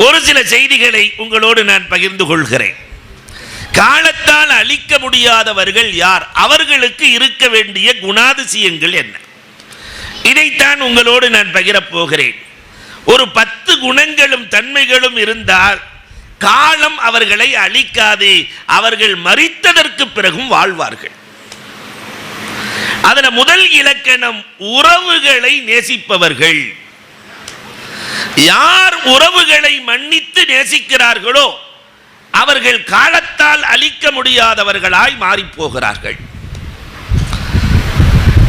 ஒரு சில செய்திகளை உங்களோடு நான் பகிர்ந்து கொள்கிறேன். காலத்தால் அழிக்க முடியாதவர்கள் யார்? அவர்களுக்கு இருக்க வேண்டிய குணாதிசயங்கள் என்ன? இதைத்தான் உங்களோடு நான் பகிரப் போகிறேன். ஒரு பத்து குணங்களும் தன்மைகளும் இருந்தால் காலம் அவர்களை அழிக்காது. அவர்கள் மறித்ததற்கு பிறகும் வாழ்வார்கள். அதில் முதல் இலக்கணம் உறவுகளை நேசிப்பவர்கள். யார் உறவுகளை மன்னித்து நேசிக்கிறார்களோ அவர்கள் காலத்தால் அழிக்க முடியாதவர்களாய் மாறிப் போகிறார்கள்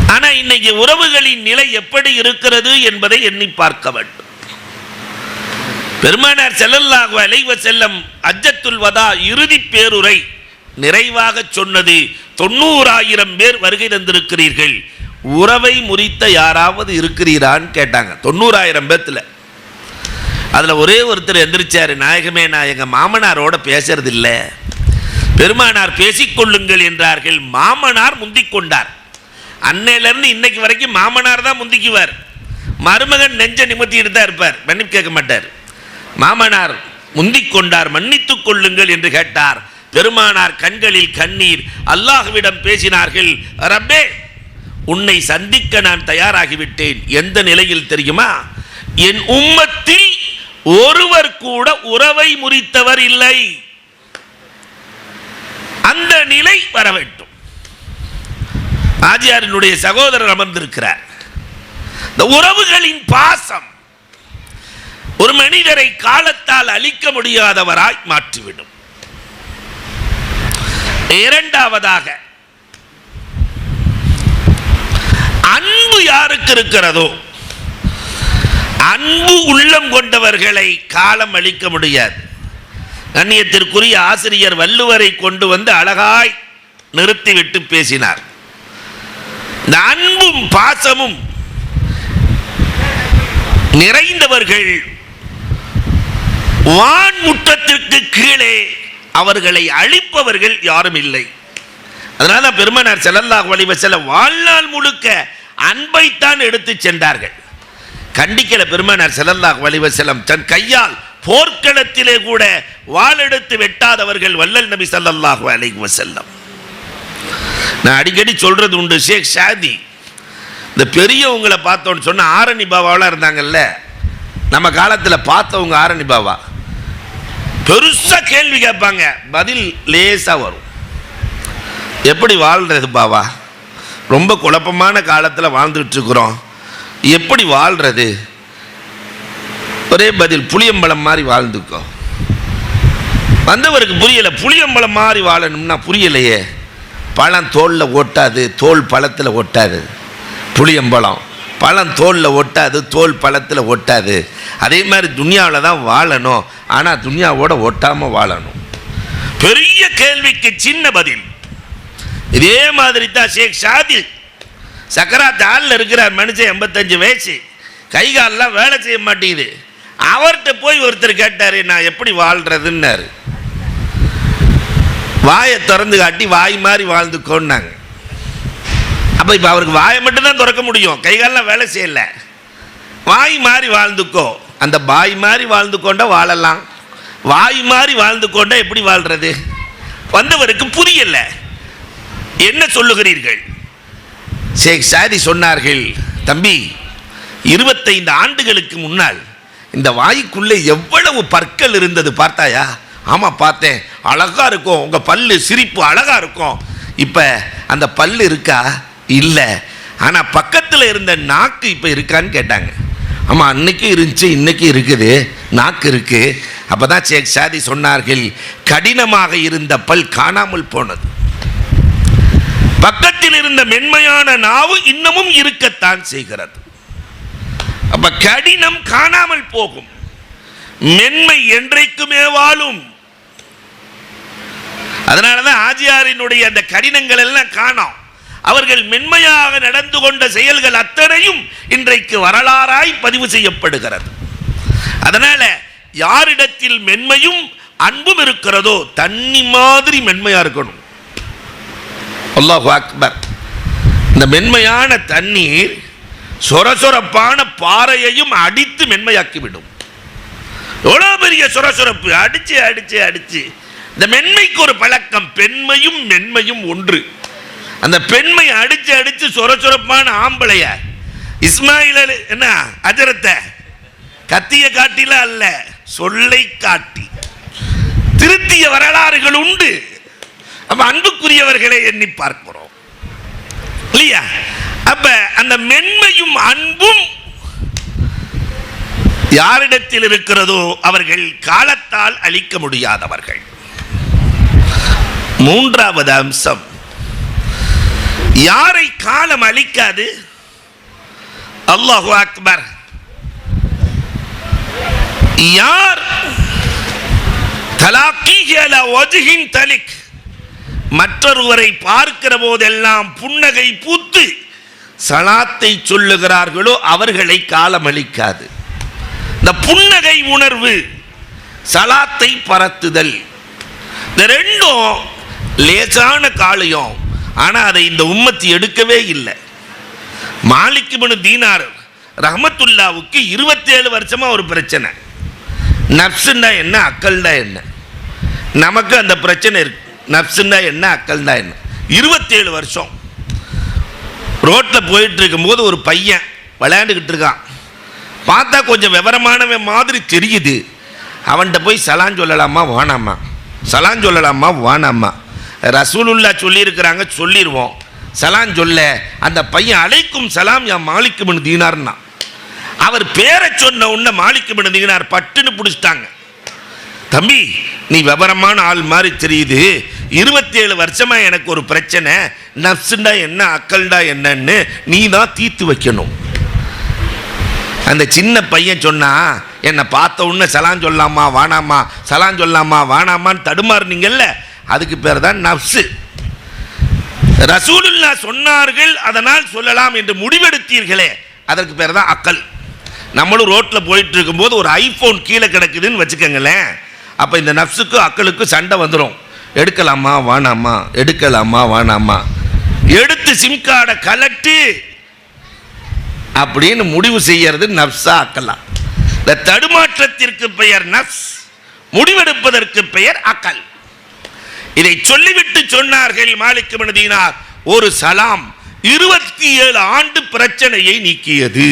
ஆனா இன்னைக்கு உறவுகளின் நிலை எப்படி இருக்கிறது என்பதை எண்ணி பார்க்க வேண்டும். பெருமானார் செல்லல்லாக அலைவ செல்லம் அஜத்துல் வதா இறுதி பேருரை நிறைவாக சொன்னது தொண்ணூறாயிரம் பேர் வருகை தந்திருக்கிறீர்கள். உறவை முறித்த யாராவது இருக்கிறீரான்னு கேட்டாங்க. தொண்ணூறாயிரம் பேர்த்தில் அதில் ஒரே ஒருத்தர் எந்திரிச்சார் நாயகமே நான் எங்கள் மாமனாரோட பேசுறது பெருமானார் பேசிக்கொள்ளுங்கள் என்றார்கள். மாமனார் முந்திக் கொண்டார். இன்னைக்கு வரைக்கும் மாமனார் தான் முந்திக்குவார். மருமகன் நெஞ்ச நிமித்திட்டு தான் இருப்பார். மன்னிப்பு கேட்க மாட்டார். மாமனார் முந்திக் கொண்டார். மன்னித்துக் கொள்ளுங்கள் என்று கேட்டார். பெருமானார் கண்களில் கண்ணீர். அல்லாஹுவிடம் பேசினார்கள் ரப்பே உன்னை சந்திக்க நான் தயாராகிவிட்டேன். எந்த நிலையில் தெரியுமா? என் உம்மத்தில் ஒருவர் கூட உறவை முறித்தவர் இல்லை. அந்த நிலை வர வேண்டும். ஆஜியாரினுடைய சகோதரர் அமர்ந்திருக்கிறார். இந்த உறவுகளின் பாசம் ஒரு மனிதரை காலத்தால் அழிக்க முடியாதவராய் மாற்றிவிடும். இரண்டாவதாக அன்பு யாருக்கு இருக்கிறதோ அன்பு உள்ளம் கொண்டவர்களை காலம் அளிக்க முடியாது. கண்ணியத்திற்குரிய ஆசிரியர் வள்ளுவரை கொண்டு வந்து அழகாய் நிறுத்திவிட்டு பேசினார். இந்த அன்பும் பாசமும் நிறைந்தவர்கள் வான்முற்றத்திற்கு கீழே அவர்களை அழிப்பவர்கள் யாரும் இல்லை. அதனால தான் பெருமனார் செல்லல்லாஹு அலைஹி வஸல்லம் வாழ்நாள் முழுக்க அன்பைத்தான் எடுத்து சென்றார்கள். கண்டிக்கல பெருமானார் செல்லல்லாஹ் வலிவசலம் தன் கையால் போர்க்களத்திலே கூட வாளெடுத்து வெட்டாதவர்கள் வல்லல் நபி ஸல்லல்லாஹு அலைஹி செல்லம் நான் அடிக்கடி சொல்றது உண்டு ஷேக் ஷாதி. இந்த பெரியவங்களை பார்த்தோன்னு சொன்ன ஆரணி பாபாவெலாம் இருந்தாங்கல்ல. நம்ம காலத்தில் பார்த்தவங்க ஆரணி பாபா. பெருசாக கேள்வி கேட்பாங்க பதில் லேசாக வரும். எப்படி வாழ்றது பாபா? ரொம்ப குழப்பமான காலத்தில் வாழ்ந்துட்டு இருக்கிறோம். எப்படி வாழ்கிறது ஒரே பதில் புளியம்பழம் மாதிரி வாழ்ந்துக்கோ. வந்தவருக்கு புரியலை புளியம்பழம் மாதிரி வாழணும்னா புரியலையே. பழம் தோலில் ஒட்டாது தோல் பழத்தில் ஒட்டாது. புளியம்பழம் பழம் தோலில் ஒட்டாது தோல் பழத்தில் ஒட்டாது. அதே மாதிரி துனியாவில் தான் வாழணும். ஆனால் துனியாவோட ஒட்டாமல் வாழணும். பெரிய கேள்விக்கு சின்ன பதில். இதே மாதிரி தான் ஷேக் ஷாதி சக்கராத்து ஆளில் இருக்கிறார் மனுஷன் எண்பத்தஞ்சு வயசு. கை காலெல்லாம் வேலை செய்ய மாட்டேங்குது. அவர்கிட்ட போய் ஒருத்தர் கேட்டார் நான் எப்படி வாழ்கிறதுன்னாரு வாயை திறந்து காட்டி வாய் மாதிரி வாழ்ந்துக்கோன்னாங்க. அப்போ இப்போ அவருக்கு வாயை மட்டும்தான் திறக்க முடியும். கை காலெல்லாம் வேலை செய்யல. வாய் மாதிரி வாழ்ந்துக்கோ. அந்த பாய் மாதிரி வாழ்ந்து கொண்டா வாழலாம். வாய் மாதிரி வாழ்ந்து கொண்டா எப்படி வாழ்றது? வந்தவருக்கு புரியல. என்ன சொல்லுகிறீர்கள்? ஷேக் சாதி சொன்னார்கள் தம்பி இருபத்தைந்து ஆண்டுகளுக்கு முன்னால் இந்த வாய்க்குள்ளே எவ்வளவு பற்கள் இருந்தது பார்த்தாயா? ஆமாம் பார்த்தேன். அழகாக இருக்கும். உங்கள் பல்லு சிரிப்பு அழகாக இருக்கும். இப்போ அந்த பல் இருக்கா? இல்லை. ஆனால் பக்கத்தில் இருந்த நாக்கு இப்போ இருக்கான்னு கேட்டாங்க. ஆமாம் அன்னைக்கும் இருந்துச்சு இன்னைக்கு இருக்குது. நாக்கு இருக்குது அப்போ தான் ஷேக் சாதி சொன்னார்கள் கடினமாக இருந்த பல் காணாமல் போனது. பக்கத்தில் இருந்த மென்மையான நாவு இன்னமும் இருக்கத்தான் செய்கிறது. அப்ப கடினம் காணாமல் போகும். மென்மை என்றைக்குமே வாழும். அதனாலதான் ஆஜியாரினுடைய அந்த கடினங்கள் எல்லாம் காணோம். அவர்கள் மென்மையாக நடந்து கொண்ட செயல்கள் அத்தனையும் இன்றைக்கு வரலாறாய் பதிவு செய்யப்படுகிறது. அதனால யாரிடத்தில் மென்மையும் அன்பும் இருக்கிறதோ தண்ணி மாதிரி மென்மையா இருக்கணும். அல்லாஹு அக்பர். இந்த மென்மையான தண்ணீர் சொரசொரப்பான பாறையையும் அடித்து மென்மையாக்கிவிடும். எவ்வளோ பெரிய சொரசொரப்பு? அடித்து அடித்து அடித்து இந்த மென்மைக்கு ஒரு பழக்கம் பெண்மையும் மென்மையும் ஒன்று. அந்த பெண்மை அடித்து அடித்து சொரசொரப்பான ஆம்பளைய இஸ்மாயில் என்ன அஜரத்தை? கத்திய காட்டில அல்ல சொல்லை காட்டி. திருத்திய வரலாறுகள் உண்டு. அப்ப அன்புக்குரியவர்களை எண்ணி பார்க்கிறோம். இல்லையா? அப்ப அந்த மென்மையும் அன்பும் யாரிடத்தில் இருக்கிறதோ அவர்கள் காலத்தால் அழிக்க முடியாதவர்கள். மூன்றாவது அம்சம். யாரை காலம் அழிக்காது? அல்லாஹு அக்பர். யார்? தலாக்கீஹி தலிக். மற்றொருவரை பார்க்கிற போதெல்லாம் புன்னகை பூத்து சலாத்தை சொல்லுகிறார்களோ அவர்களை காலம் அளிக்காது இந்த புன்னகை உணர்வு சலாத்தை பரத்துதல் இந்த ரெண்டும் லேசான காளியம். ஆனால் அதை இந்த உம்மத்தி எடுக்கவே இல்லை. மாலிக்குமனு தீனார் ரஹமத்துல்லாவுக்கு இருபத்தேழு வருஷமாக ஒரு பிரச்சனை. நர்ஸுன்னா என்ன அக்கல்னா என்ன? நமக்கு அந்த பிரச்சனை இருக்கு. நப்சுன்னா என்ன அக்கல்னா என்ன? இருபத்தேழு வருஷம். ரோட்டில் போயிட்டு இருக்கும்போது ஒரு பையன் விளையாண்டுக்கிட்டு இருக்கான். பார்த்தா கொஞ்சம் விவரமானவன் மாதிரி தெரியுது. அவன்கிட்ட போய் சலான் சொல்லலாமா வானாமா சலான் சொல்லலாமா வானாமா ரசூலுல்லா சொல்லியிருக்கிறாங்க சொல்லிடுவோம் சலான் சொல்ல அந்த பையன் அழைக்கும் சலாம் என் மாலிக்குமன் தீனார்னா. அவர் பேரை சொன்ன உடனே மாலிக்குமன் தீனார் பட்டுன்னு பிடிச்சிட்டாங்க. தம்பி நீ விவரமான ஆள் மாதிரி தெரியுது. இருபத்தேழு வருஷமா எனக்கு ஒரு பிரச்சனை. நப்சுண்டா என்ன அக்கல்டா என்னன்னு நீ தான் தீர்த்து வைக்கணும். அந்த சின்ன பையன் சொன்னா என்னை பார்த்த உடனே சலான் சொல்லலாமா வானாமா சலான் சொல்லலாமா வானாமான்னு தடுமாறுனீங்கல்ல? அதுக்கு பேர் தான் நப்சு ரசூலுல்லா சொன்னார்கள் அதனால் சொல்லலாம் என்று முடிவெடுத்தீர்களே. அதற்கு பேர் தான் அக்கல். நம்மளும் ரோட்டில் போயிட்டு இருக்கும்போது ஒரு ஐஃபோன் கீழே கிடக்குதுன்னு வச்சுக்கோங்களேன். அப்போ இந்த நப்ஸுக்கும் அக்களுக்கும் சண்டை வந்துடும் எடுக்கலாமா வானாமா எடுக்கலாமா வானாமா எடுத்து சிம் கார்டை கலட்டு அப்படின்னு முடிவு செய்யறது நப்ஸா அக்கலாம் இந்த தடுமாற்றத்திற்கு பெயர் நப்ஸ் முடிவெடுப்பதற்கு பெயர் அக்கல். இதை சொல்லிவிட்டு சொன்னார்கள் மாலிக்கு மனதினார் ஒரு சலாம் இருபத்தி ஏழு ஆண்டு பிரச்சனையை நீக்கியது.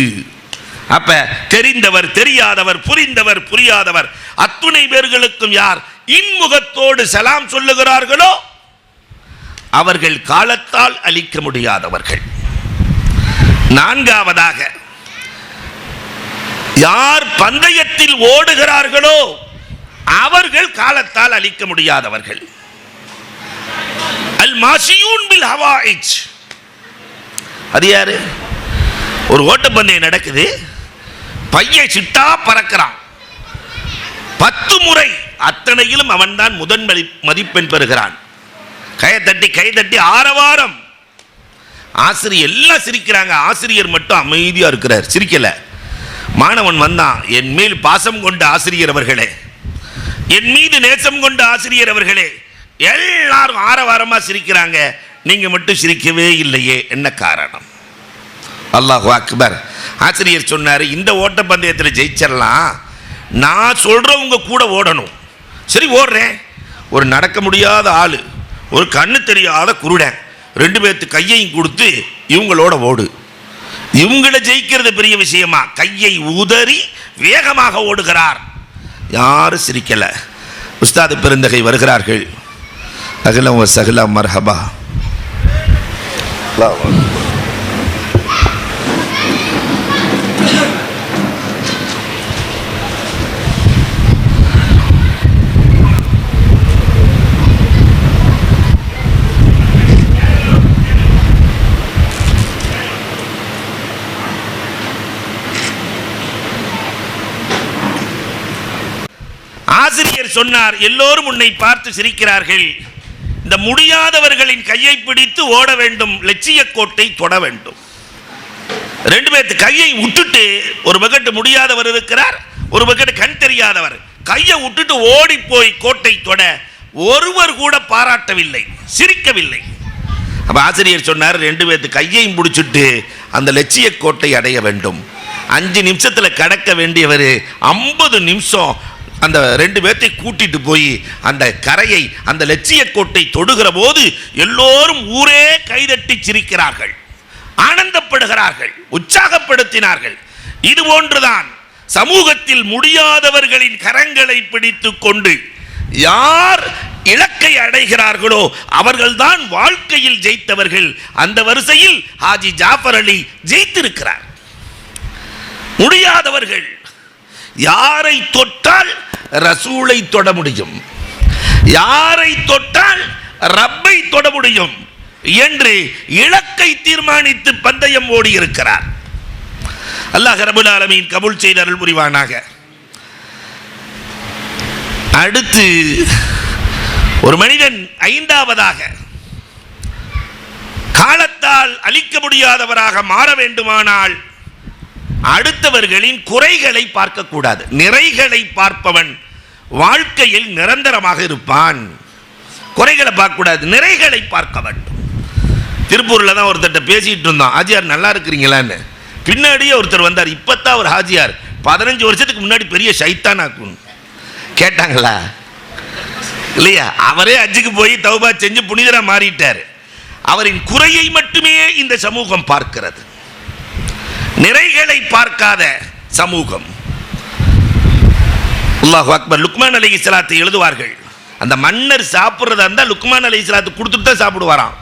அப்ப தெரிந்தவர் தெரியாதவர் புரிந்தவர் புரியாதவர். அத்துணை பேர்களுக்கும் யார் இன்முகத்தோடு சலாம் சொல்லுகிறார்களோ அவர்கள் காலத்தால் அழிக்க முடியாதவர்கள். நான்காவதாக யார் பந்தயத்தில் ஓடுகிறார்களோ அவர்கள் காலத்தால் அழிக்க முடியாதவர்கள். அல் மாசியூன் பில் ஹவாயிஜ். அது யாரு? ஒரு ஓட்டப்பந்தயம் நடக்குது. பையன் சிட்டா பறக்கிறான். பத்து முறை அத்தனையிலும் அவன்தான் முதன் மதி- மதிப்பெண் பெறுகிறான். கையை தட்டி கை தட்டி ஆரவாரம். ஆசிரியர் எல்லாம் சிரிக்கிறாங்க. ஆசிரியர் மட்டும் அமைதியா இருக்கிறார். சிரிக்கல. மாணவன் வந்தான். என் மேல் பாசம் கொண்ட ஆசிரியர் அவர்களே. என் மீது நேசம் கொண்ட ஆசிரியர் அவர்களே. எல்லாரும் ஆரவாரமா சிரிக்கிறாங்க. நீங்க மட்டும் சிரிக்கவே இல்லையே. என்ன காரணம்? அல்லாஹ் அக்பர். ஆசிரியர் சொன்னார் இந்த ஓட்டப்பந்தயத்தில் ஜெயிச்சிடலாம் நான் சொல்கிறவங்க கூட ஓடணும். சரி ஓடுறேன். ஒரு நடக்க முடியாத ஆள் ஒரு கண்ணு தெரியாத குருடன் ரெண்டு பேர்த்து கையையும் கொடுத்து இவங்களோட ஓடு. இவங்கள ஜெயிக்கிறது பெரிய விஷயமா? கையை உதறி வேகமாக ஓடுகிறார். யாரும் சிரிக்கலை. உஸ்தாது பெருந்தகை வருகிறார்கள். அகிலம் வ சகிலம் மர்ஹபா அல்லாஹ் அக்பர். ஆசிரியர் சொன்னார் எல்லோரும் உன்னை பார்த்து சிரிக்கிறார்கள். இந்த முடியாதவர்களின் கையை பிடித்து ஓட வேண்டும் லட்சிய கோட்டை தொட வேண்டும். ரெண்டு பேர்த்து கையை விட்டுட்டு ஒரு பக்கெட்டு முடியாதவர் இருக்கிறார் ஒரு பக்கெட்டு கண் தெரியாதவர். கையை விட்டுட்டு ஓடி போய் கோட்டை தொட ஒருவர் கூட பாராட்டவில்லை சிரிக்கவில்லை. அப்ப ஆசிரியர் சொன்னார் ரெண்டு பேர்த்து கையையும் பிடிச்சிட்டு அந்த லட்சிய கோட்டை அடைய வேண்டும். அஞ்சு நிமிஷத்துல கடக்க வேண்டியவர் ஐம்பது நிமிஷம் அந்த ரெண்டு பேர்த்தை கூட்டிட்டு போய் அந்த கரையை அந்த லட்சிய கோட்டை தொடுகிற போது எல்லோரும் ஊரே கைதட்டி சிரிக்கிறார்கள். ஆனந்தப்படுகிறார்கள் உற்சாகப்படுத்தினார்கள். இது போன்றுதான் சமூகத்தில் முடியாதவர்களின் கரங்களை பிடித்து கொண்டு யார் இலக்கை அடைகிறார்களோ அவர்கள்தான் வாழ்க்கையில் ஜெயித்தவர்கள். அந்த வரிசையில் ஹாஜி ஜாஃபர் அலி ஜெயித்திருக்கிறார். முடியாதவர்கள் யாரை தொட்டால் ரசூலை தொட முடியும்? யாரை தொட்டால் ரப்பை தொட முடியும்? என்று இலக்கை தீர்மானித்து பந்தயம் ஓடி இருக்கிறார். அல்லாஹ் ரபுல் ஆலமீன் கபுல் செய்த அருள் புரிவானாக. அடுத்து ஒரு மனிதன் ஐந்தாவதாக காலத்தால் அழிக்க முடியாதவராக மாற வேண்டுமானால் அடுத்தவர்களின் குறைகளை பார்க்கக்கூடாது. நிறைகளை பார்ப்பவன் வாழ்க்கையில் நிரந்தரமாக இருப்பான். குறைகளை பார்க்கக்கூடாது நிறைகளை பார்க்க வேண்டும். திருப்பூரில் தான் ஒருத்தர்கிட்ட பேசிட்டு இருந்தோம். ஹாஜியார் நல்லா இருக்கிறீங்களான்னு. பின்னாடியே ஒருத்தர் வந்தார். இப்போத்தான் ஒரு ஹாஜியார். பதினஞ்சு வருஷத்துக்கு முன்னாடி பெரிய சைத்தான் ஆக்கும் கேட்டாங்களா? இல்லையா? அவரே அஜுக்கு போய் தௌபா செஞ்சு புனிதராக மாறிட்டார். அவரின் குறையை மட்டுமே இந்த சமூகம் பார்க்கிறது. நிறைகளை பார்க்காத சமூகம். அல்லாஹ் அக்பர் லுக்மான் அலி இஸ்லாத்தை எழுதுவார்கள். அந்த மன்னர் சாப்பிட்றதா இருந்தால் லுக்மான் அலி இஸ்லாத்து கொடுத்துட்டு தான் சாப்பிடுவாராம்.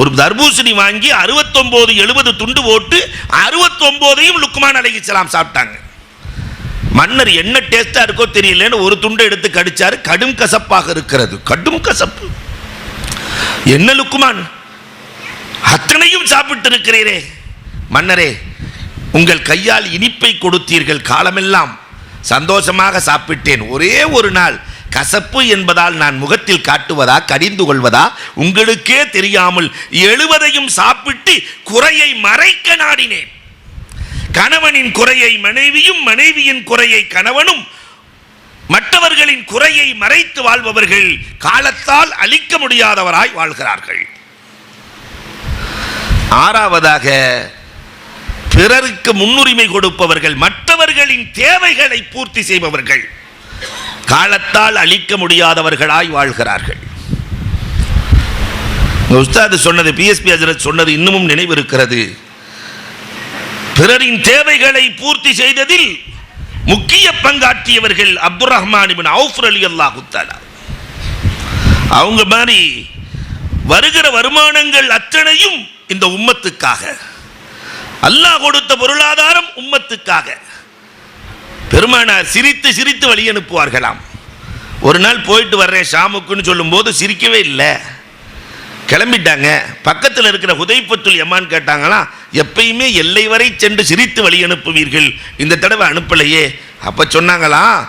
ஒரு தர்பூசணி வாங்கி அறுபத்தொம்போது எழுபது துண்டு போட்டு அறுபத்தொம்போதையும் லுக்மான் அலி இஸ்லாம் சாப்பிட்டாங்க. மன்னர் என்ன டேஸ்டாக இருக்கோ தெரியலன்னு ஒரு துண்டை எடுத்து கடிச்சாரு. கடும் கசப்பாக இருக்கிறது. கடும் கசப்பு. என்ன லுக்குமான் அத்தனையும் சாப்பிட்டு இருக்கிறீரே மன்னரே உங்கள் கையால் இனிப்பை கொடுத்தீர்கள் காலமெல்லாம். சந்தோஷமாக சாப்பிட்டேன். ஒரே ஒரு நாள் கசப்பு என்பதால் நான் முகத்தில் காட்டுவதா கடிந்து கொள்வதா? உங்களுக்கே தெரியாமல் எழுவதையும் சாப்பிட்டு குறையை மறைக்க நாடினேன். கணவனின் குறையை மனைவியும் மனைவியின் குறையை கணவனும் மற்றவர்களின் குறையை மறைத்து வாழ்பவர்கள் காலத்தால் அழிக்க முடியாதவராய் வாழ்கிறார்கள். ஆறாவதாக பிறருக்கு முன்னுரிமை கொடுப்பவர்கள் மற்றவர்களின் தேவைகளை பூர்த்தி செய்பவர்கள். காலத்தால் அழிக்க முடியாதவர்களாய் வாழ்கிறார்கள். உஸ்தாது சொன்னது பிஎஸ்பி அஜரத் சொன்னது இன்னமும் நினைவிருக்கிறது. பிறரின் தேவைகளை பூர்த்தி செய்ததில் முக்கிய பங்காற்றியவர்கள் அப்துல் ரஹ்மான் அவுஃபர் அலி அல்லாஹு அவங்க மாதிரி வருகிற வருமானங்கள் அத்தனையும் இந்த உம்மத்துக்காக. அல்லாஹ் கொடுத்த பொருளாதாரம் உம்மத்துக்காக. பெருமானார் சிரித்து சிரித்து வழி அனுப்புவார்களாம். ஒரு நாள் போயிட்டு வர்றேன் ஷாமுக்குன்னு சொல்லும்போது சிரிக்கவே இல்லை. கிளம்பிட்டாங்க. பக்கத்தில் இருக்கிற ஹுதைப்பத்துல் எம்மான்னு கேட்டாங்களாம் எப்பயுமே எல்லை வரை சென்று சிரித்து வழி அனுப்புவீர்கள். இந்த தடவை அனுப்பலையே. அப்போ சொன்னாங்களாம்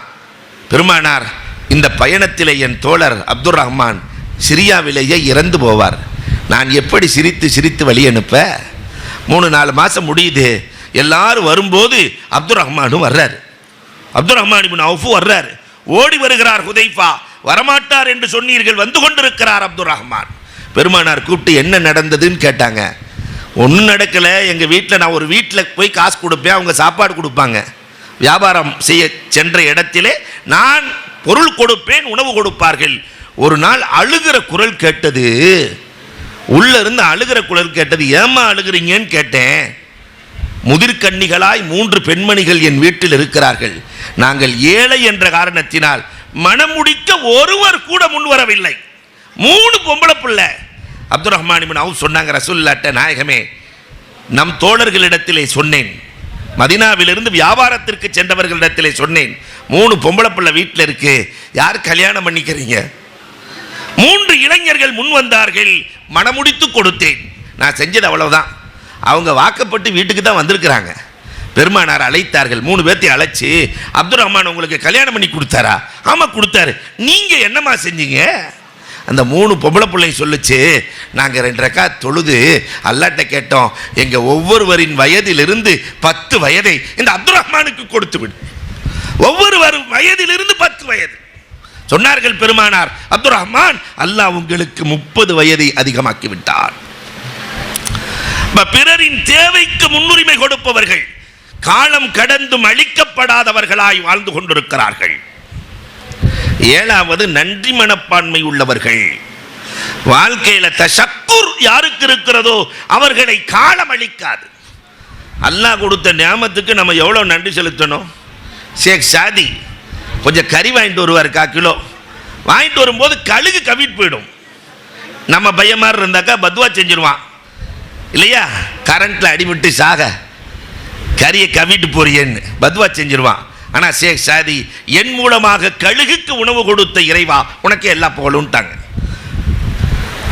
பெருமானார் இந்த பயணத்திலே என் தோழர் அப்துல் ரஹ்மான் சிரியாவிலேயே இறந்து போவார். நான் எப்படி சிரித்து சிரித்து வழி அனுப்ப? மூணு நாலு மாதம் முடியுது. எல்லாரும் வரும்போது அப்துல் ரஹ்மானும் வர்றாரு. அப்துல் ரஹ்மான் இப்னு அவுஃபு வர்றார். ஓடி வருகிறார் ஹுதைஃபா. வரமாட்டார் என்று சொன்னீர்கள் வந்து கொண்டிருக்கிறார் அப்துல் ரஹ்மான் பெருமானார் கூப்பிட்டு என்ன நடந்ததுன்னு கேட்டாங்க. ஒன்றும் நடக்கலை. எங்கள் வீட்டில் நான் ஒரு வீட்டில் போய் காசு கொடுப்பேன். அவங்க சாப்பாடு கொடுப்பாங்க. வியாபாரம் செய்ய சென்ற இடத்திலே நான் பொருள் கொடுப்பேன் உணவு கொடுப்பார்கள். ஒரு நாள் அழுகிற குரல் கேட்டது. உள்ள இருந்து அழுகிற குழல் கேட்டது ஏம்மா அழுகிறீங்கன்னு கேட்டேன். முதிர்கன்னிகளாய் மூன்று பெண்மணிகள் என் வீட்டில் இருக்கிறார்கள். நாங்கள் ஏழை என்ற காரணத்தினால் மனம் முடிக்க ஒருவர் கூட முன்வரவில்லை மூணு பொம்பளை பிள்ளை. அப்துல் ரஹ்மான் அவன் சொன்னாங்க ரசூல்லாட்ட நாயகமே நம் தோழர்களிடத்திலே சொன்னேன். மதினாவிலிருந்து வியாபாரத்திற்கு சென்றவர்களிடத்திலே சொன்னேன். மூணு பொம்பளை பிள்ளை வீட்டில் இருக்கு. யார் கல்யாணம் பண்ணிக்கிறீங்க? மூன்று இளைஞர்கள் முன் வந்தார்கள். மனமுடித்து கொடுத்தேன். நான் செஞ்சது அவ்வளவுதான். அவங்க வாக்கப்பட்டு வீட்டுக்கு தான் வந்திருக்கிறாங்க. பெருமானார் அழைத்தார்கள். மூணு பேர்த்தையும் அழைச்சி அப்துல் ரஹ்மான் உங்களுக்கு கல்யாணம் பண்ணி கொடுத்தாரா? ஆமாம் கொடுத்தாரு. நீங்கள் என்னம்மா செஞ்சீங்க? அந்த மூணு பொம்பளை பிள்ளைங்க சொல்லுச்சு. நாங்கள் ரெண்டரைக்கா தொழுது அல்லாட்ட கேட்டோம் எங்கள் ஒவ்வொருவரின் வயதிலிருந்து பத்து வயதை இந்த அப்துல் ரஹ்மானுக்கு கொடுத்து விடு ஒவ்வொரு வயதிலிருந்து பத்து வயது. சொன்னார்கள் பெருமானார் அப்துல் ரஹ்மான் அல்லாஹ் உங்களுக்கு முப்பது வயதை அதிகமாக்கி விட்டார் பிறரின் தேவைக்கு முன்னுரிமை கொடுப்பவர்கள் காலம் கடந்தும் அழிக்கப்படாதவர்களாய் வாழ்ந்து கொண்டிருக்கிறார்கள். ஏழாவது நன்றி மனப்பான்மை உள்ளவர்கள். வாழ்க்கையில தஷக்குர் யாருக்கு இருக்கிறதோ அவர்களை காலம் அளிக்காது அல்லாஹ் கொடுத்த நியாமத்துக்கு நம்ம எவ்வளோ நன்றி செலுத்தணும்? ஷேக் சாதி கொஞ்சம் கறி வாங்கிட்டு வருவார் கா கிலோ? வாங்கிட்டு வரும்போது கழுகு கவிட்டு போயிடும். நம்ம பையன் மாதிரி இருந்தாக்கா பத்வா செஞ்சிருவான். இல்லையா? கரண்ட்டில் அடிபட்டு சாக கறியை கவிட்டு போறியேன்னு பத்வா செஞ்சிருவான். ஆனால் ஷேக் சாதி என் மூலமாக கழுகுக்கு உணவு கொடுத்த இறைவா உனக்கு எல்லா புகழும்ட்டாங்க.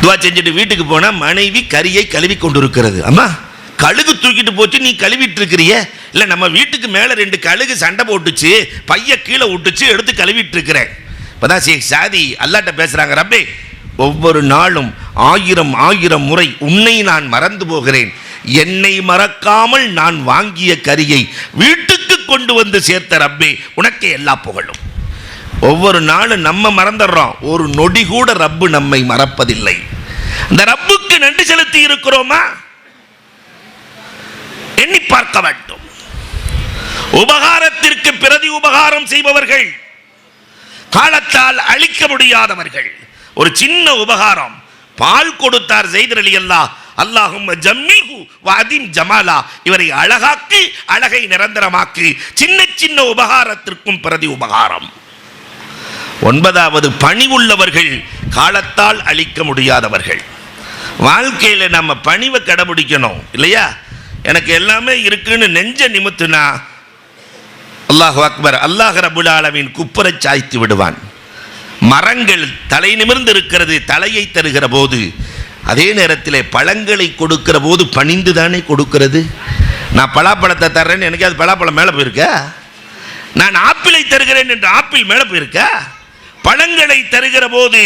துவா செஞ்சுட்டு வீட்டுக்கு போனால் மனைவி கறியை கழுவி கொண்டிருக்கிறது. அம்மா கழுகு தூக்கிட்டு போச்சு நீ கழுவிட்டு இருக்கிறிய இல்லை நம்ம வீட்டுக்கு மேலே ரெண்டு கழுகு சண்டை போட்டுச்சு பைய கீழே விட்டுச்சு எடுத்து கழுவிட்டு இருக்கிறேன் இப்போதான் சாதி அல்லாட்ட பேசுகிறாங்க ரப்பே ஒவ்வொரு நாளும் ஆயிரம் ஆயிரம் முறை உன்னை நான் மறந்து போகிறேன். என்னை மறக்காமல் நான் வாங்கிய கரியை வீட்டுக்கு கொண்டு வந்து சேர்த்த ரப்பே உனக்கே எல்லா புகழும். ஒவ்வொரு நாளும் நம்ம மறந்துடுறோம். ஒரு நொடி கூட ரப்பு நம்மை மறப்பதில்லை. இந்த ரப்புக்கு நன்றி செலுத்தி இருக்கிறோமா? எண்ணி பார்க்க வேண்டும். உபகாரத்திற்கு பிரதி உபகாரம் செய்பவர்கள் காலத்தால் அழிக்க முடியாதவர்கள். ஒரு சின்ன உபகாரம் பால் கொடுத்தார் செய்தர் அலி அல்லா அல்லாஹும் ஜம்மிஹு வாதிம் ஜமாலா. இவரை அழகாக்கி அழகை நிரந்தரமாக்கி சின்ன சின்ன உபகாரத்திற்கும் பிரதி உபகாரம். ஒன்பதாவது பணி உள்ளவர்கள் காலத்தால் அழிக்க முடியாதவர்கள். வாழ்க்கையில் நம்ம பணிவை கடைபிடிக்கணும் இல்லையா? எனக்கு எல்லாமே இருக்குன்னு நெஞ்ச நிமித்துனா அல்லாஹு அக்பர் அல்லாஹ் ரபுல் ஆலமீன் குப்புரை சாய்த்து விடுவான். மரங்கள் தலை நிமிர்ந்து இருக்கிறது தலையை தருகிற போது அதே நேரத்தில் பழங்களை கொடுக்கிற போது பணிந்து தானே கொடுக்கிறது? நான் பலாப்பழத்தை தர்றேன்னு எனக்கு அது பலாப்பழம் மேலே போயிருக்க? நான் ஆப்பிளை தருகிறேன் என்று ஆப்பிள் மேலே போயிருக்க? பழங்களை தருகிற போது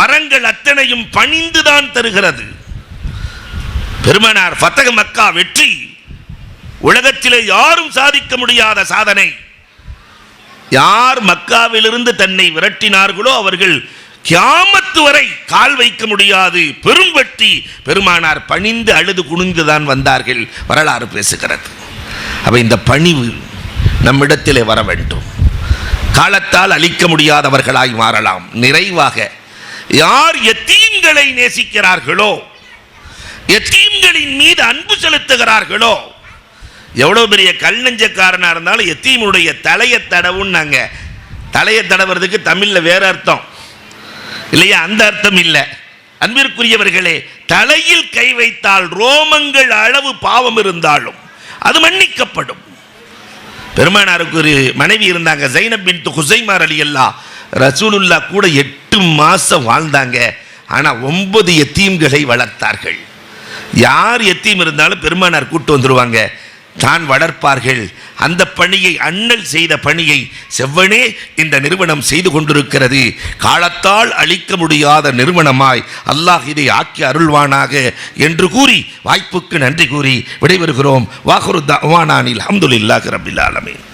மரங்கள் அத்தனையும் பணிந்து தான் தருகிறது. பெருமனார் ஃபத்தக மக்கா உலகத்திலே யாரும் சாதிக்க முடியாத சாதனை. யார் மக்காவிலிருந்து தன்னை விரட்டினார்களோ அவர்கள் கியாமத்து வரை கால் வைக்க முடியாது. பெரும் வெற்றி பெருமானார் பணிந்து அழுது குனிந்துதான் வந்தார்கள். வரலாறு பேசுகிறது. அப்ப இந்த பணிவு நம்மிடத்திலே வர வேண்டும். காலத்தால் அழிக்க முடியாதவர்களாய் மாறலாம். நிறைவாக யார் எத்தீம்களை நேசிக்கிறார்களோ எத்தீம்களின் மீது அன்பு செலுத்துகிறார்களோ எவ்வளோ பெரிய கல் நெஞ்சக்காரனாக இருந்தாலும் எத்தீமுடைய தலையை தடவுன்னாங்க. தலையை தடவுறதுக்கு தமிழில் வேற அர்த்தம். இல்லையா? அந்த அர்த்தம் இல்லை. அன்பிற்குரியவர்களே தலையில் கை வைத்தால் ரோமங்கள் அளவு பாவம் இருந்தாலும் அது மன்னிக்கப்படும். பெருமானாருக்கு ஒரு மனைவி இருந்தாங்க ஜைனப் பின் ஹுசைமார் அலி அல்லா ரசூலுல்லா கூட எட்டு மாதம் வாழ்ந்தாங்க. ஆனால் ஒன்பது எத்தீம்களை வளர்த்தார்கள். யார் எத்தீம் இருந்தாலும் பெருமானார் கூட்டு வந்துடுவாங்க தான் வளர்ப்பார்கள். அந்த பணியை அண்ணல் செய்த பணியை செவ்வனே இந்த நிறுவனம் செய்து கொண்டிருக்கிறது. காலத்தால் அழிக்க முடியாத நிறுவனமாய் அல்லாஹ் இதை ஆக்கி அருள்வானாக என்று கூறி வாய்ப்புக்கு நன்றி கூறி விடைபெறுகிறோம். வாகுரு தவானானில் அஹமதுல்லாஹ் ரபில் ஆலமீன்.